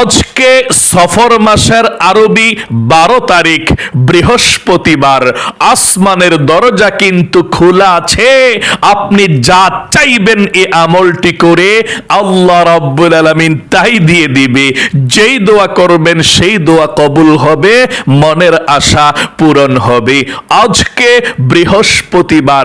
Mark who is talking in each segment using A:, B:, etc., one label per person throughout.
A: আজকে সফর মাসের আরবি বারো তারিখ, বৃহস্পতিবার। আসমানের দরজা কিন্তু খোলা আছে। আপনি যা চাইবেন এ আমলটি করে আল্লাহ রাব্বুল আলামিন তাই দিয়ে দিবে। যেই দোয়া করবেন, সেই দোয়া কবুল হবে, মনের আশা পূরণ হবে। আজকে বৃহস্পতিবার,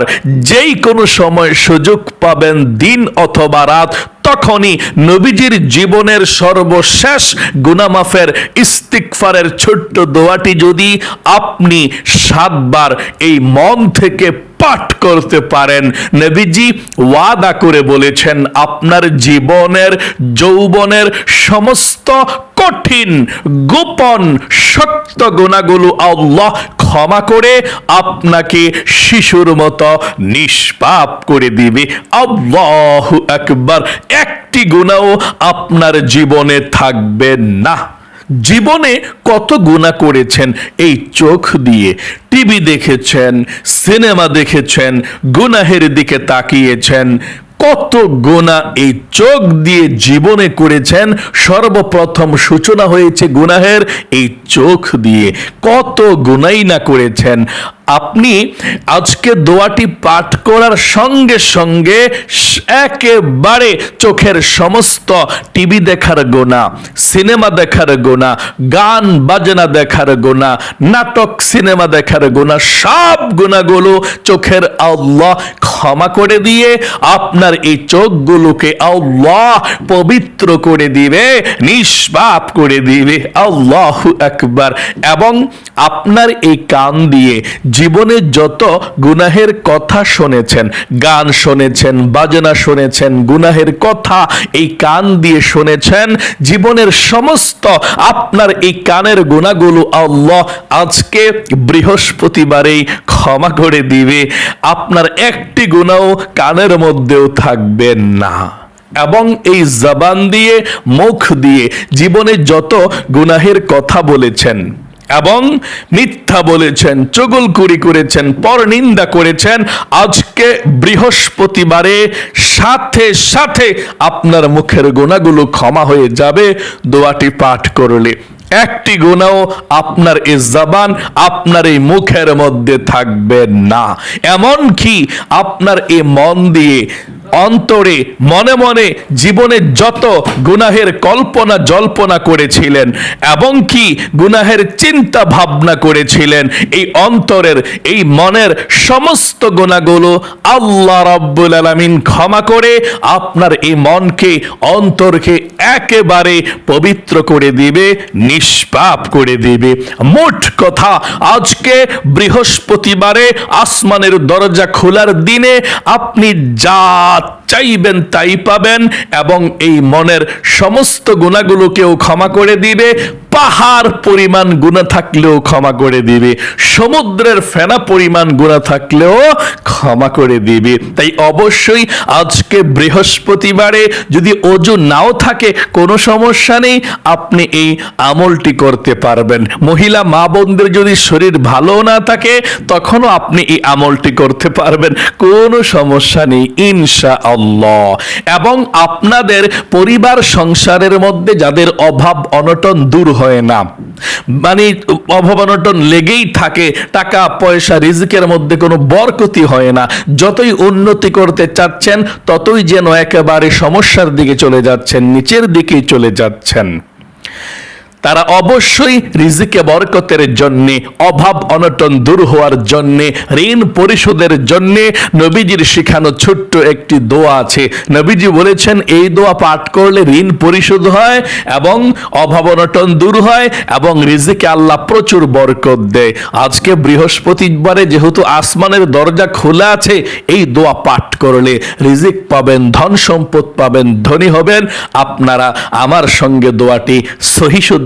A: যেই কোনো সময় সুযোগ পাবেন দিন অথবা রাত, তখনই নবীজির জীবনের সর্বশেষ গুনামাফের ইস্তিকফারের ছোট্ট দোয়াটি যদি আপনি সাতবার এই মন থেকে পাঠ করতে পারেন, নবীজি ওয়াদা করে বলেছেন, আপনার জীবনের, যৌবনের সমস্ত কঠিন, গোপন শক্ত গুণাগুলো আল্লাহ ক্ষমা করে আপনাকে শিশুর মতো নিষ্পাপ করে দিবে। আল্লাহ একবার একটি গুণাও আপনার জীবনে থাকবে না। জীবনে কত গুণা করেছেন? এই চোখ দিয়ে টিভি দেখেছেন, সিনেমা দেখেছেন, গুনাহের দিকে তাকিয়েছেন কত গোনা এই চোখ দিয়ে জীবনে করেছেন? সর্বপ্রথম সূচনা হয়েছে গুনাহের, এই চোখ দিয়ে কত গুনাই না করেছেন? আপনি আজকে দোয়াটি পাঠ করার সঙ্গে সঙ্গে একেবারে চোখের সমস্ত টিভি দেখার গোনা সিনেমা দেখার গোনা গান বাজনা দেখার গোনা নাটক, সিনেমা দেখার গোনা সব গোনাগুলো চোখের আল্লাহ ক্ষমা করে দিয়ে আপনার এই চোখগুলোকে আল্লাহ পবিত্র করে দিবে, নিষ্পাপ করে দিবে। আল্লাহ একবার এবং আপনার এই কান দিয়ে জীবনে যত গুনাহের কথা শুনেছেন, গান শুনেছেন, বাজনা শুনেছেন, গুনাহের কথা এই কান দিয়ে শুনেছেন, জীবনের সমস্ত আপনার এই কানের গুণাগুলো আল্লাহ আজকে বৃহস্পতিবারেই ক্ষমা করে দিবে। আপনার একটি গুণাও কানের মধ্যেও থাকবে না। এবং এই জবান দিয়ে, মুখ দিয়ে জীবনে যত গুনাহের কথা বলেছেন এবং মিথ্যা বলেছেন, চগলকুরি করেছেন, পরনিন্দা করেছেন, আজকে বৃহস্পতিবারে সাথে সাথে আপনার মুখের গোনাগুলো ক্ষমা হয়ে যাবে। দোয়াটি পাঠ করলে একটি গুণাও আপনার এই জবান, আপনার এই মুখের মধ্যে থাকবে না। এমন কি আপনার এই মন দিয়ে অন্তরে মনে মনে জীবনে যত গুনাহের কল্পনা জল্পনা করেছিলেন এবং কি গুনাহের চিন্তা ভাবনা করেছিলেন, এই অন্তরের, এই মনের সমস্ত গুণাগুলো আল্লাহ রাব্বুল আলামিন ক্ষমা করে আপনার এই মনকে, অন্তরকে একেবারে পবিত্র করে দিবে, নিষ্পাপ করে দিবে। মোট কথা, আজকে বৃহস্পতিবারে আসমানের দরজা খোলার দিনে আপনি যা চাইবেন, তাই পাবেন এবং এই মনের সমস্ত গুণাগুলোকেও ক্ষমা করে দিবে। পাহাড় পরিমাণ গুণা থাকলেও ক্ষমা করে দিবে। সমুদ্রের ফেনা পরিমাণ গুণা থাকলেও ক্ষমা করে দিবে। তাই অবশ্যই আজকে বৃহস্পতিবারে যদি অজু নাও থাকে, কোনো সমস্যা নেই, আপনি এই আমলটি করতে পারবেন। মহিলা, মা বোনদের যদি শরীর ভালো না থাকে, তখনও আপনি এই আমলটি করতে পারবেন। কোনো সমস্যা নেই, ইনশা আল্লাহ। এবং আপনাদের পরিবার সংসারের মধ্যে যাদের অভাব অনটন দূর হয় না। মানে অভাব অনটন লেগেই থাকে, টাকা, পয়সা, রিজিকের মধ্যে কোনো বরকতি হয় না। যতই উন্নতি করতে চাচ্ছেন, ততই যেন একেবারে সমস্যার দিকে চলে যাচ্ছেন, নিচের দিকেই চলে যাচ্ছেন। তারা অবশ্যই রিজিকে বরকতের জন্যে, অভাব অনটন দূর হওয়ার জন্যে, ঋণ পরিশোধের জন্যে নবীজির শিখানো ছোট্ট একটি দোয়া আছে। নবীজি বলেছেন, এই দোয়া পাঠ করলে ঋণ পরিশোধ হয় এবং অভাব অনটন দূর হয় এবং রিজিকে আল্লাহ প্রচুর বরকত দেয়। আজকে বৃহস্পতিবারে যেহেতু আসমানের দরজা খোলা আছে, এই দোয়া পাঠ করলে রিজিক পাবেন, ধন সম্পদ পাবেন, ধনী হবেন। আপনারা আমার সঙ্গে দোয়াটি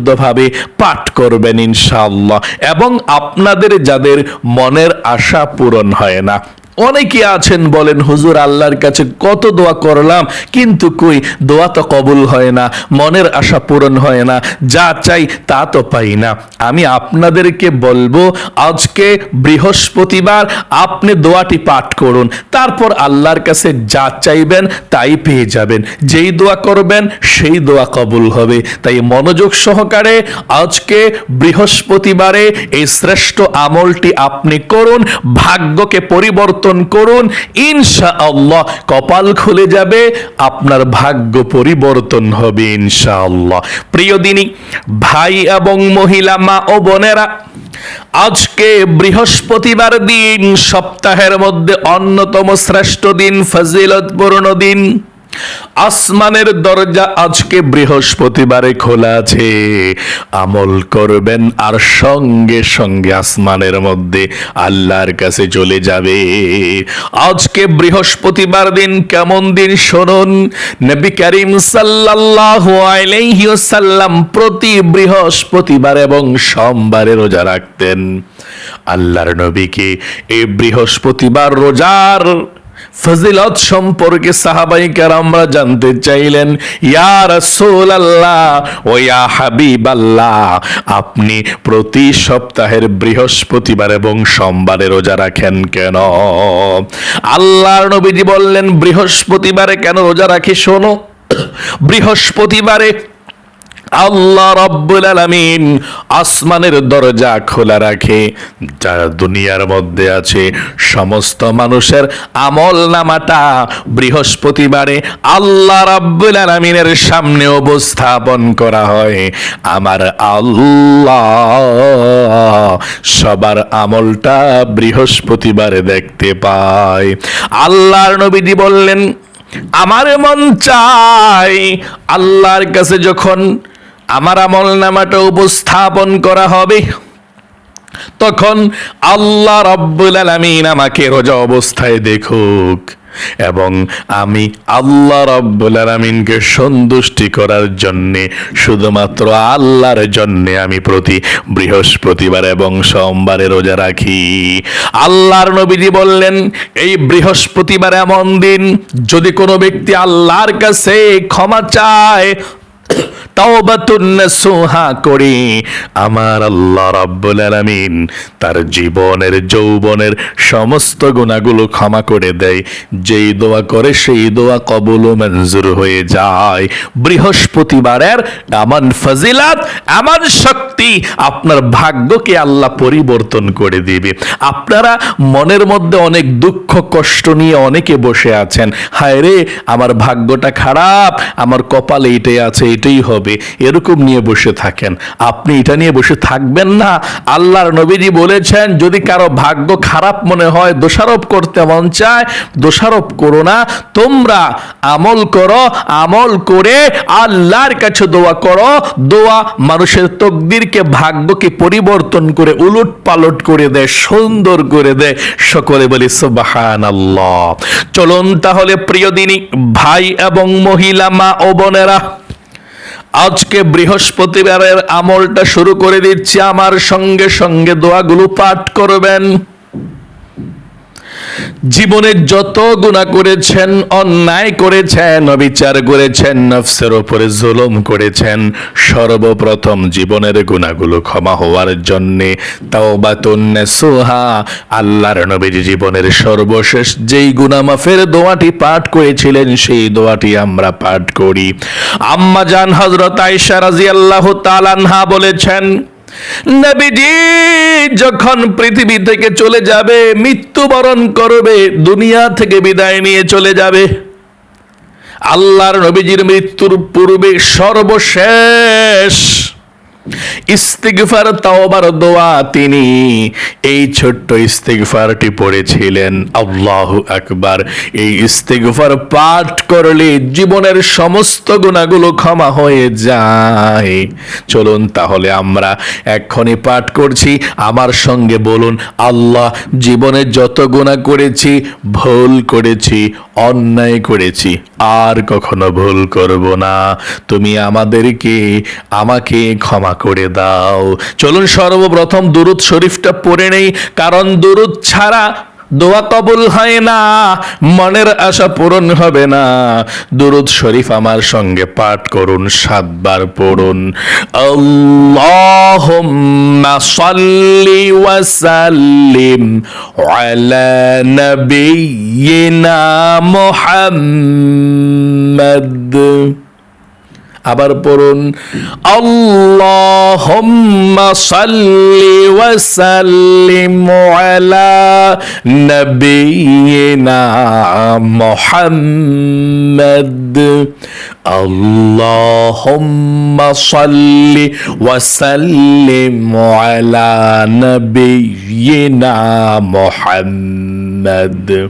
A: সহিশুদ্ধভাবে পাঠ করবেন ইনশাআল্লাহ। এবং আপনাদের যাদের মনের আশা পূরণ হয় না অনেকে আছেন বলেন, হুজুর, আল্লাহর কাছে কত দোয়া করলাম, কিন্তু কই, দোয়া তো কবুল হয় না, মনের আশা পূরণ হয় না, যা চাই তা তো পাই না। আমি আপনাদেরকে বলব, আজকে বৃহস্পতিবার আপনি দোয়াটি পাঠ করুন, তারপর আল্লাহর কাছে যা চাইবেন তাই পেয়ে যাবেন। যেই দোয়া করবেন, সেই দোয়া কবুল হবে। তাই মনোযোগ সহকারে আজকে বৃহস্পতিবারে এই শ্রেষ্ঠ আমলটি আপনি করুন, ভাগ্যকে পরিবর্তন করুন। ইনশা আল্লাহ কপাল খুলে যাবে, আপনার ভাগ্য পরিবর্তন হবে ইনশা আল্লাহ প্রিয় দিনী, ভাই এবং মহিলা, মা ও বোনেরা, আজকে বৃহস্পতিবার দিন, সপ্তাহের মধ্যে অন্যতম শ্রেষ্ঠ দিন, ফজিলতপূর্ণ দিন। আসমানের দরজা আজকে বৃহস্পতিবারে খোলা আছে। আমল করবেন আর সঙ্গে সঙ্গে আসমানের মধ্যে আল্লাহর কাছে চলে যাবে। আজকে বৃহস্পতিবার দিন, কেমন দিন শুনুন? নবী করিম সাল্লাল্লাহু আলাইহি প্রতি বৃহস্পতিবার এবং সোমবারে রোজা রাখতেন। আল্লাহর নবীকে এই বৃহস্পতিবার রোজার ফজিলত সম্পর্কে সাহাবাই আমরা জানতে চাইলেন, ইয়া রাসূল আল্লাহ ও ইয়া হাবিব আল্লাহ আপনি প্রতি সপ্তাহের বৃহস্পতিবার এবং সোমবারে রোজা রাখেন কেন? আল্লাহর নবীজি বললেন, বৃহস্পতিবারে কেন রোজা রাখি? শোনো, বৃহস্পতিবারে আল্লাহ রব্বুল আলামিন আসমানের দরজা খোলা রাখে। যারা দুনিয়ার মধ্যে আছে, সমস্ত মানুষের আমল নামাটা বৃহস্পতিবারে আল্লাহ রব্বুল আলামিনের সামনে উপস্থাপন করা হয়। আমার আল্লাহ সবার আমলটা বৃহস্পতিবারে দেখতে পায়। আল্লাহর নবীজি বললেন, আমার মন চাই আল্লাহর কাছে যখন আমার আমল নামাটা উপস্থাপন করা হবে। তখন আল্লাহ রব্বুল আলামিন আমাকে রোজা অবস্থায় দেখুক এবং আমি আল্লাহ রব্বুল আলামিনকে সন্তুষ্টি করার জন্যে, শুধুমাত্র আল্লাহর জন্যে আমি প্রতি বৃহস্পতিবার এবং সোমবারে রোজা রাখি। আল্লাহর নবীজি বললেন, এই বৃহস্পতিবার এমন দিন, যদি কোনো ব্যক্তি আল্লাহর কাছে ক্ষমা চায় তাওবাতুন নাসুহা করি। আমার আল্লাহ রাব্বুল আলামিন তার জীবনের, যৌবনের সমস্ত গুণাগুলো ক্ষমা করে দেয়। যেই দোয়া করে, সেই দোয়া কবুল মঞ্জুর হয়ে যায়। বৃহস্পতিবারের এমন ফজিলাত, এমন শক্তি আপনার ভাগ্যকে আল্লাহ পরিবর্তন করে দিবে। আপনারা মনের মধ্যে অনেক দুঃখ, কষ্ট নিয়ে অনেকে বসে আছেন। হায় রে আমার ভাগ্যটা খারাপ, আমার কপালে এটাই আছে এটাই হবে। এরকম নিয়ে বসে থাকেন। আপনি এটা নিয়ে বসে থাকবেন না। আল্লাহর নবীজি বলেছেন, যদি কারও ভাগ্য খারাপ মনে হয়, দোষারোপ করতে মন চায়, দোষারোপ করো না। তোমরা আমল করো, আমল করে আল্লাহর কাছে দোয়া করো। দোয়া মানুষের তকদিরকে, ভাগ্যকে পরিবর্তন করে উলট পালট করে দেয়, সুন্দর করে দেয়। সকলে বলি সুবাহান আল্লাহ চলুন তাহলে প্রিয় দিনী, ভাই এবং মহিলা, মা ও বোনেরা আজকে বৃহস্পতিবারের আমলটা শুরু করে দিচ্ছি। আমার সঙ্গে সঙ্গে দোয়াগুলো পাঠ করবেন। জীবনে যত গুণা করেছেন, অন্যায় করেছেন, অবিচার করেছেন, নফসের ওপরে জুলুম করেছেন, সর্বপ্রথম জীবনের গুণাগুলো ক্ষমা হওয়ার জন্যে তাওবাতুন্নেসুহা আল্লাহর নবীজি জীবনের সর্বশেষ যেই গুনাহ মাফের দোয়াটি পাঠ করেছিলেন, সেই দোয়াটি আমরা পাঠ করি। আম্মা জান হযরত আয়েশা রাদিয়াল্লাহু তাআলা বলেছেন নবীজি যখন পৃথিবী থেকে চলে যাবে, মৃত্যুবরণ করবে, দুনিয়া থেকে বিদায় নিয়ে চলে যাবে। আল্লাহর নবীজির মৃত্যুর পূর্বে সর্বশেষ ইস্তিগফার, তাওবার, দোয়া তিনি এই ছোট্ট ইস্তিগফারটি পড়েছিলেন। আল্লাহ আকবার। এই ইস্তিগফার পাঠ করলে জীবনের সমস্ত গুণাগুলো ক্ষমা হয়ে যায়। চলুন তাহলে আমরা এক্ষুনি পাঠ করছি। আমার সঙ্গে বলুন, আল্লাহ জীবনে যত গুণা করেছি, ভুল করেছি, অন্যায় করেছি আর কখনো ভুল করব না। তুমি আমাদেরকে আমাকে ক্ষমা করে দাও। চলুন সর্বপ্রথম দুরুদ শরীফটা পড়ে নেই, কারণ দুরুদ ছাড়া দোয়া কবুল হয় না, মনের আশা পূরণ হবে না। দুরুদ শরীফ আমার সঙ্গে পাঠ করুন, সাতবার পড়ুন। আল্লাহুম্মা সাল্লি ওয়া সাল্লিম আলা নাবিয়িনা মুহাম্মদ। আবার পড়ুন, আল্লাহুম্মা সাল্লি ওয়া সাল্লিম আলা নাবিয়িনা মুহাম্মদ। আল্লাহুম্মা সাল্লি ওয়া সাল্লিম আলা নাবিয়িনা মুহাম্মদ।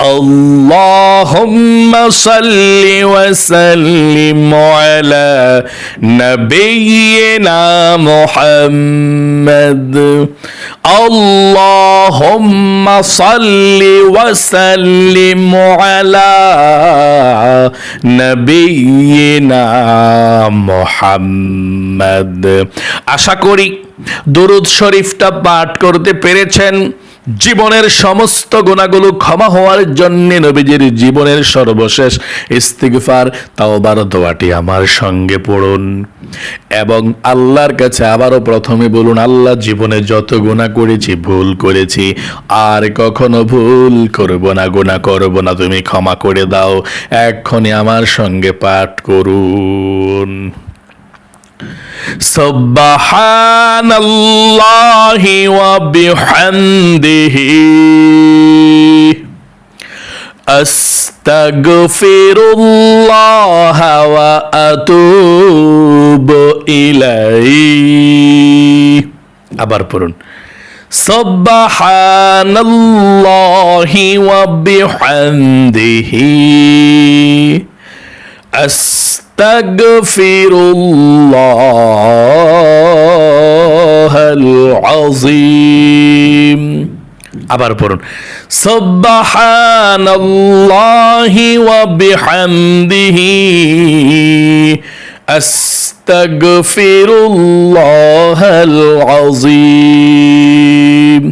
A: اللهم صل وسلم على نبينا محمد اللهم صل وسلم على نبينا محمد আশা করি দরুদ শরীফটা পাঠ করতে পেরেছেন জীবনের সমস্ত গুণাগুলো ক্ষমা হওয়ার জন্য নবীজির জীবনের সর্বশেষ ইস্তিগফার, তাওবার, দোয়াটি আমার সঙ্গে পড়ুন। এবং আল্লাহর কাছে আবারও প্রথমে বলুন, আল্লাহ জীবনে যত গুণা করেছি, ভুল করেছি, আর কখনো ভুল করব না, গুণা করব না, তুমি ক্ষমা করে দাও এক্ষণে আমার সঙ্গে পাঠ করুন। سبحان الله وبحمده أستغفر الله وأتوب إليه আবার পড়ুন سبحان الله وبحمده أستغفر আস্তাগফিরুল্লাহাল আযীম আবার পড়ুন। সুবহানাল্লাহি ওয়া বিহামদিহি আস্তাগফিরুল্লাহাল আযীম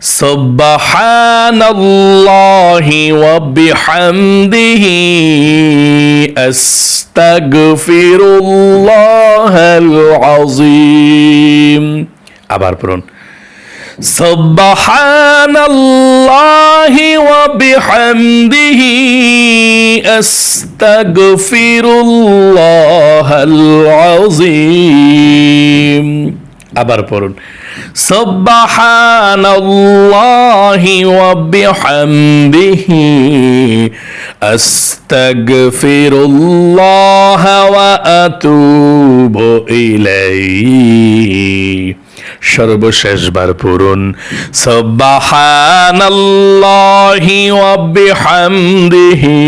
A: سبحان الله وبحمده أستغفر الله العظيم আবার পড়ুন سبحان الله وبحمده أستغفر الله العظيم আবার পড়ুন سبحان الله وبحمده أستغفر الله وأتوب إليه সর্বশেষবার পড়ুন সবাহানাল্লাহি ওয়া বিহামদিহি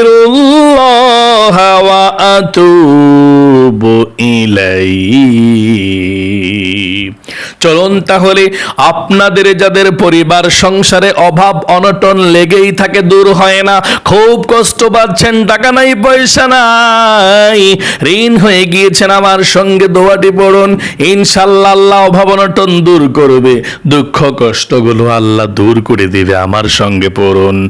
A: আস্তাগফিরুল্লাহ ওয়া আতুবু ইলাইহি। চলুন তাহলে, আপনাদের যাদের পরিবার সংসারে অভাব, অনটন লেগেই থাকে, দূর হয় না। খুব কষ্ট পাচ্ছেন, টাকা নাই, পয়সা নাই। ঋণ হয়ে গিয়েছেন, আমার সঙ্গে দোয়াটি পড়ুন। ইনশাল্লাহ আল্লাহ অভাব, অনটন দূর করবে। দুঃখ, কষ্টগুলো আল্লাহ দূর করে দিবে, আমার সঙ্গে পড়ুন।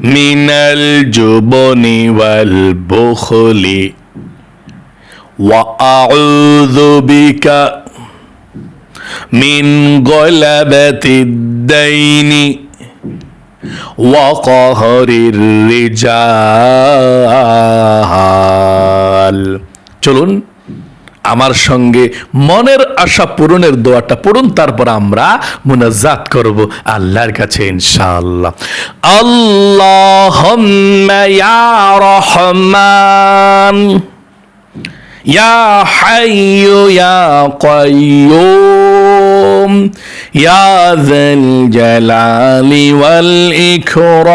A: من الجبن والبخل وأعوذ بك من غلبة الدين وقهر الرجال চলুন আমার সঙ্গে মনের আশা পূরণের দোয়াটা পড়ুন, তারপর আমরা মুনাজাত করব আল্লাহর কাছে ইনশাআল্লাহ। আল্লাহুম্মা ইয়া রহমান হাইয়ু ইয়া কাইয়ুম, ইয়া যাল জালালি ওয়াল ইকরাম।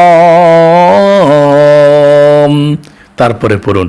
A: তারপরে পড়ুন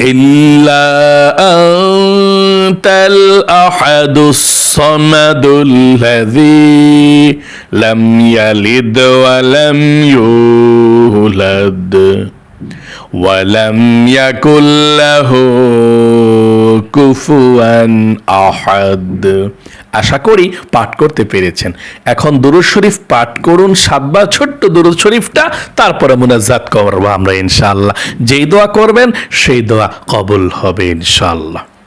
A: إلا أنت الأحد الصمد الذي لم يلد ولم يولد. ওয়ালাম ইয়াকুল্লাহু কুফুয়ান আহাদ আশা করি পাঠ করতে পেরেছেন। এখন দুরুদ শরীফ পাঠ করুন সাতবার ছোট্ট দুরুদ শরীফটা, তারপরে মুনাজাত করব আমরা ইনশাল্লাহ যেই দোয়া করবেন, সেই দোয়া কবুল হবে ইনশাল্লাহ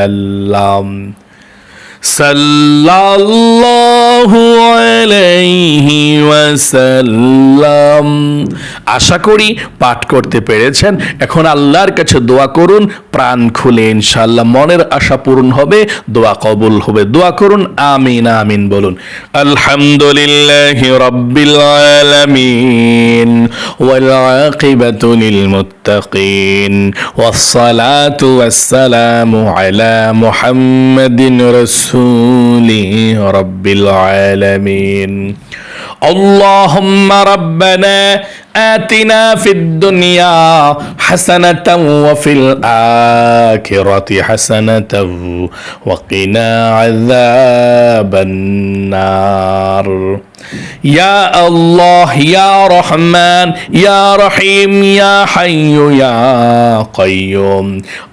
A: ওয়াসাল্লাম সাল্লাল্লাহু আলাইহি আশা করি পাঠ করতে পেরেছেন। এখন আল্লাহর কাছে দোয়া করুন, প্রাণ খুলে ইনশাল্লাহ মনের আশা পূরণ হবে, দোয়া কবুল হবে। দোয়া করুন, আমিন আমিন বলুন। আলহামদুলিল্লাহ রব্বিল আলামিন, ওয়াল আকিবাতু লিল মুত্তাকিন, ওয়াস সালাতু ওয়াস সালামু العالمين اللهم ربنا آتنا في الدنيا حسنة وفي الآخرة حسنة وقنا عذاب النار يا الله يا رحمن يا رحيم يا حي يا قيوم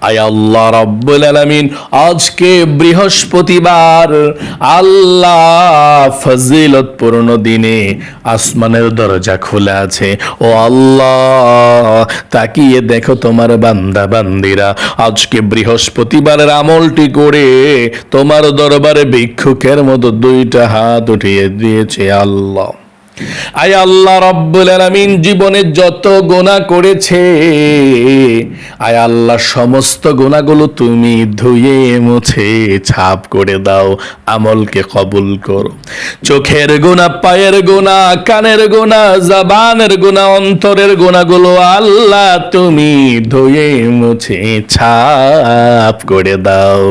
A: আয় আল্লাহ রব্বুল আলামিন আজকে বৃহস্পতিবার আল্লাহ ফজিলতপূর্ণ দিনে আসমানের দরজা খোলা আছে ও আল্লাহ, তাকিয়ে দেখো তোমার বান্দা বান্দিরা। আজকে বৃহস্পতিবারের আমলটি করে তোমার দরবারে ভিক্ষুকের মতো দুইটা হাত উঠিয়ে দিয়েছে আল্লাহ। আয় আল্লাহ রব্বুল আলামিন জীবনে যত গোনা করেছে, আয় আল্লাহ সমস্ত গোনাগুলো তুমি ধুয়ে মুছে, ছাপ করে দাও, আমলকে কবুল করো। চোখের গোনা পায়ের গোনা কানের গোনা জবানের গোনা অন্তরের গোনাগুলো আল্লাহ তুমি ধুয়ে মুছে, ছাপ করে দাও।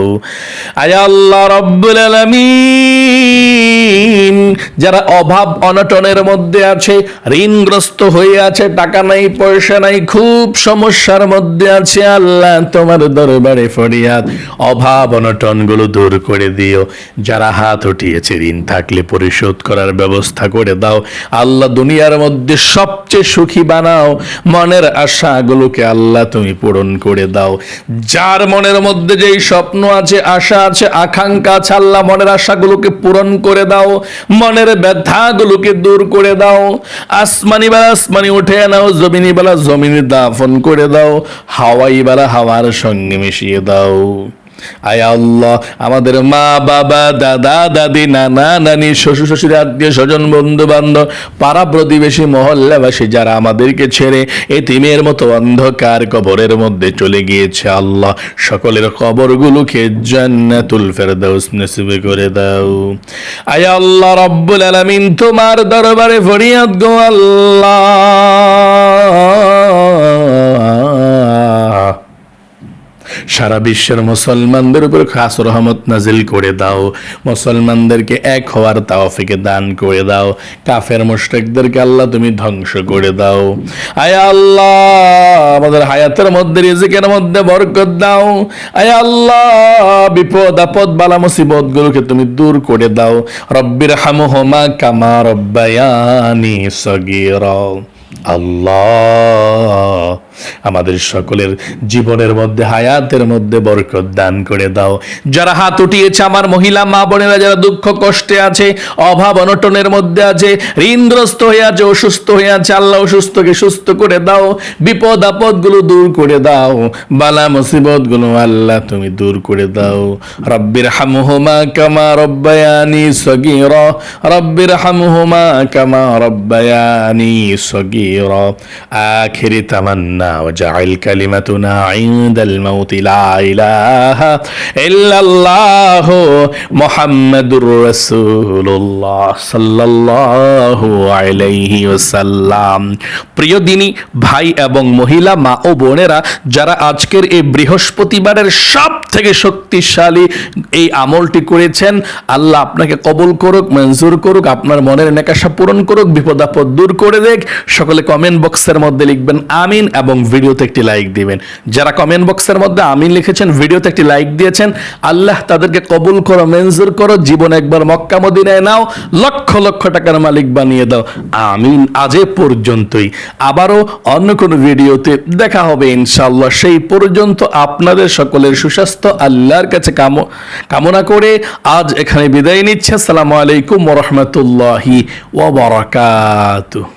A: আয় আল্লাহ রব্বুল আলামিন যারা অভাব অনটনের মধ্যে আছে, ঋণগ্রস্ত হয়ে আছে, টাকা নাই, পয়সা নাই, খুব সমস্যার মধ্যে আছে, আল্লাহ তোমার দরবারে ফরিয়াদ। অভাব অনটনগুলো দূর করে দিও। যারা হাত উঠিয়েছে ঋণ থাকলে পরিশোধ করার ব্যবস্থা করে দাও। আল্লাহ দুনিয়ার মধ্যে সবচেয়ে সুখী বানাও। মনের আশাগুলোকে আল্লাহ তুমি পূরণ করে দাও। যার মনের মধ্যে যেই স্বপ্ন আছে, আশা আছে, আকাঙ্ক্ষা আছে, আল্লাহ মনের আশাগুলোকে পূরণ করে দাও। মনের ব্যথাগুলোকে দূর করে দাও। আসমানি বেলা আসমানি উঠে নাও, জমিনি বেলা জমিনে দাফন করে দাও। হাওয়াই বেলা হাওয়ার সঙ্গে মিশিয়ে দাও। আয় আল্লাহ, আমাদের মা, বাবা, দাদা, দাদি, নানা, নানি, শ্বশুর শ্বশুর, আত্মীয়, স্বজন বন্ধু বান্ধব পাড়া প্রতিবেশী, মহল্লাবাসী, যারা আমাদেরকে ছেড়ে এতিমের মতো অন্ধকার কবরের মধ্যে চলে গিয়েছে, আল্লাহ, সকলের কবরগুলোকে জান্নাতুল ফেরদাউস নসিব করে দাও। আয় আল্লাহ, রব্বুল আলামিন, তোমার দরবারে ফরিয়াদ গো আল্লাহ। সারা বিশ্বের মুসলমানদের উপর খাস রহমত নাজিল করে দাও। মুসলমানদেরকে এক হওয়ার তাওফিকে দান করে দাও। কাফের মুশরিকদেরকে আল্লাহ তুমি ধ্বংস করে দাও। আয় আল্লাহ, আমাদের হায়াতের মধ্যে, রিজিকের মধ্যে বরকত দাও। আয় আল্লাহ, বিপদ, আপদ, বালা, মুসিবত গুলোকে তুমি দূর করে দাও। রব্বির হামুহমা কামা রব্বায়ানি সগীরা। আল্লাহ আমাদের সকলের জীবনের মধ্যে, হায়াতের মধ্যে বরকত দান করে দাও। যারা হাত উঠিয়েছে আমার মহিলা, মা বোনেরা, যারা দুঃখ কষ্টে আছে, অভাব অনটনের মধ্যে আছে, ঋণগ্রস্ত হয়ে আছে, অসুস্থ হয়ে আছে, আল্লাহ অসুস্থকে সুস্থ করে দাও। বিপদ আপদগুলো দূর করে দাও। বালা মুসিবতগুলো আল্লাহ তুমি দূর করে দাও। রব্বির হামহুমা কামা রব্বায়ানি সগীরা। রব্বির হামহুমা কামা রব্বায়ানি সগীরা। আখিরি তামান্না وجعل كلمتنا عند الموت لا إله إلا الله محمد رسول الله صلى الله عليه وسلم প্রিয় দিনী ভাই এবং মহিলা মা ও বোনেরা যারা আজকের এই বৃহস্পতিবারের সব থেকে শক্তিশালী এই আমলটি করেছেন আল্লাহ আপনাকে কবুল করুক মঞ্জুর করুক আপনার মনের নেকাশা পূরণ করুক বিপদ আপদ দূর করে দেখ সকলে কমেন্ট বক্সের মধ্যে লিখবেন আমিন এবং ভিডিওতে একটি লাইক দিবেন। যারা কমেন্ট বক্সের মধ্যে আমিন লিখেছেন, ভিডিওতে একটি লাইক দিয়েছেন, আল্লাহ তাদেরকে কবুল করো, মঞ্জুর করো, জীবন একবার মক্কা মদিনায় নাও, লক্ষ লক্ষ টাকার মালিক বানিয়ে দাও। আমিন আজ পর্যন্তই। আবারও অন্য কোনো ভিডিওতে দেখা হবে ইনশাল্লাহ সেই পর্যন্ত আপনাদের সকলের সুস্বাস্থ্য, আল্লাহর কাছে কাম- কামনা করে আজ এখানে বিদায় নিচ্ছে। আসসালামু আলাইকুম ওরহমতুল্লাহি ওবরাকাতুহ